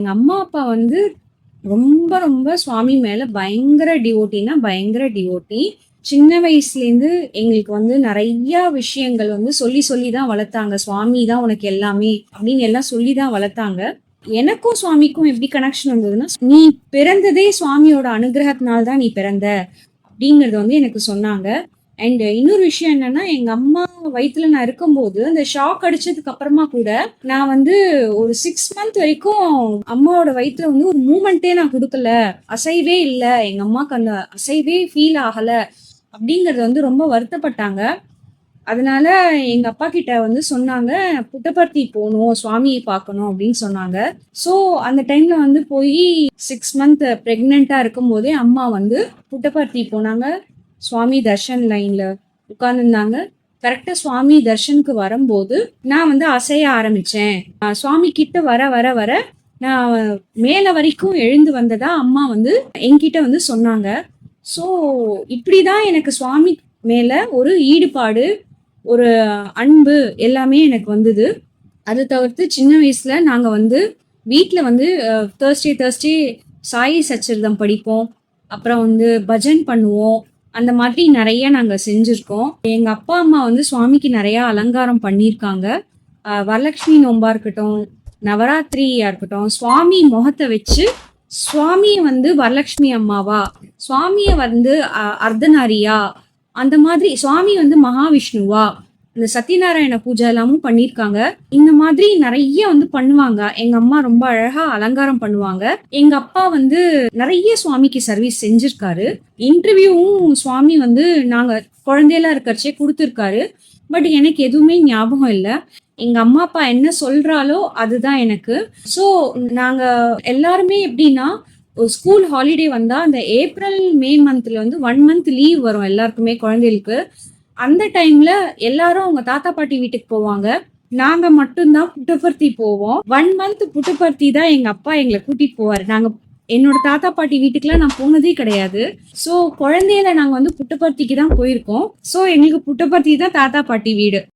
எங்க அம்மா அப்பா வந்து ரொம்ப ரொம்ப சுவாமி மேல பயங்கர டிவோட்டினா பயங்கர டிவோட்டி சின்ன வயசுலேருந்து எங்களுக்கு வந்து நிறைய விஷயங்கள் வந்து சொல்லி சொல்லி தான் வளர்த்தாங்க. சுவாமி தான் உனக்கு எல்லாமே அப்படின்னு எல்லாம் சொல்லி தான் வளர்த்தாங்க. எனக்கும் சுவாமிக்கும் எப்படி கனெக்ஷன் வந்ததுன்னா நீ பிறந்ததே சுவாமியோட அனுகிரகத்தினால்தான் நீ பிறந்த அப்படிங்கிறத வந்து எனக்கு சொன்னாங்க. அண்ட் இன்னொரு விஷயம் என்னன்னா எங்க அம்மா வயிற்றுல நான் இருக்கும்போது அந்த ஷாக் அடிச்சதுக்கு அப்புறமா கூட நான் வந்து ஒரு சிக்ஸ் மந்த் வரைக்கும் அம்மாவோட வயிற்றுல வந்து ஒரு மூமெண்ட்டே நான் கொடுக்கல. அசைவே இல்லை. எங்க அம்மாவுக்கு அந்த அசைவே ஃபீல் ஆகல. அப்படிங்கறது வந்து ரொம்ப வருத்தப்பட்டாங்க. அதனால எங்க அப்பா கிட்ட வந்து சொன்னாங்க புட்டபர்த்தி போகணும் சுவாமியை பார்க்கணும் அப்படின்னு சொன்னாங்க. ஸோ அந்த டைம்ல வந்து போய் சிக்ஸ் மந்த் ப்ரெக்னெண்டா இருக்கும் போதே அம்மா வந்து புட்டபர்த்தி போனாங்க. சுவாமி தர்ஷன் லைன்ல உட்கார்ந்துருந்தாங்க. கரெக்டா சுவாமி தர்ஷனுக்கு வரும்போது நான் வந்து அசைய ஆரம்பிச்சேன். சுவாமி கிட்ட வர வர வர நான் மேல வரைக்கும் எழுந்து வந்ததா அம்மா வந்து என்கிட்ட வந்து சொன்னாங்க. ஸோ இப்படிதான் எனக்கு சுவாமி மேல ஒரு ஈடுபாடு ஒரு அன்பு எல்லாமே எனக்கு வந்தது. அது தவிர்த்து சின்ன வயசுல நாங்க வந்து வீட்டில் வந்து தேர்ஸ்டே தேர்ஸ்டே சாயி சச்சரிதம் படிப்போம். அப்புறம் வந்து பஜன் பண்ணுவோம். அந்த மாதிரி நிறைய நாங்கள் செஞ்சுருக்கோம். எங்கள் அப்பா அம்மா வந்து சுவாமிக்கு நிறையா அலங்காரம் பண்ணியிருக்காங்க. வரலட்சுமி நோம்பா இருக்கட்டும் நவராத்திரியா இருக்கட்டும் சுவாமி முகத்தை வச்சு சுவாமி வந்து வரலட்சுமி அம்மாவா சுவாமியை வந்து அர்த்தநாரியா அந்த மாதிரி சுவாமி வந்து மகாவிஷ்ணுவா இந்த சத்யநாராயண பூஜை எல்லாமும் பண்ணியிருக்காங்க இந்த மாதிரி நிறைய வந்து பண்ணுவாங்க. எங்க அம்மா ரொம்ப அழகா அலங்காரம் பண்ணுவாங்க. எங்க அப்பா வந்து நிறைய சுவாமிக்கு சர்வீஸ் செஞ்சிருக்காரு. இன்டர்வியூவும் சுவாமி வந்து நாங்க குழந்தையெல்லாம் இருக்கிறச்சே கொடுத்துருக்காரு. பட் எனக்கு எதுவுமே ஞாபகம் இல்லை. எங்க அம்மா அப்பா என்ன சொல்றாலோ அதுதான் எனக்கு. ஸோ நாங்க எல்லாருமே எப்படின்னா ஒரு ஸ்கூல் ஹாலிடே வந்தா அந்த ஏப்ரல் மே மந்த்ல வந்து ஒன் மந்த் லீவ் வரும் எல்லாருக்குமே குழந்தைகளுக்கு. அந்த டைம்ல எல்லாரும் அவங்க தாத்தா பாட்டி வீட்டுக்கு போவாங்க. நாங்க மட்டும்தான் புட்டபர்த்தி போவோம். ஒன் மந்த் புட்டபர்த்தி தான் எங்க அப்பா எங்களை கூட்டிட்டு போவாரு. நாங்க என்னோட தாத்தா பாட்டி வீட்டுக்குலாம் நான் போனதே கிடையாது. ஸோ குழந்தையில நாங்கள் வந்து புட்டபர்த்திக்கு தான் போயிருக்கோம். ஸோ எங்களுக்கு புட்டபர்த்தி தான் தாத்தா பாட்டி வீடு.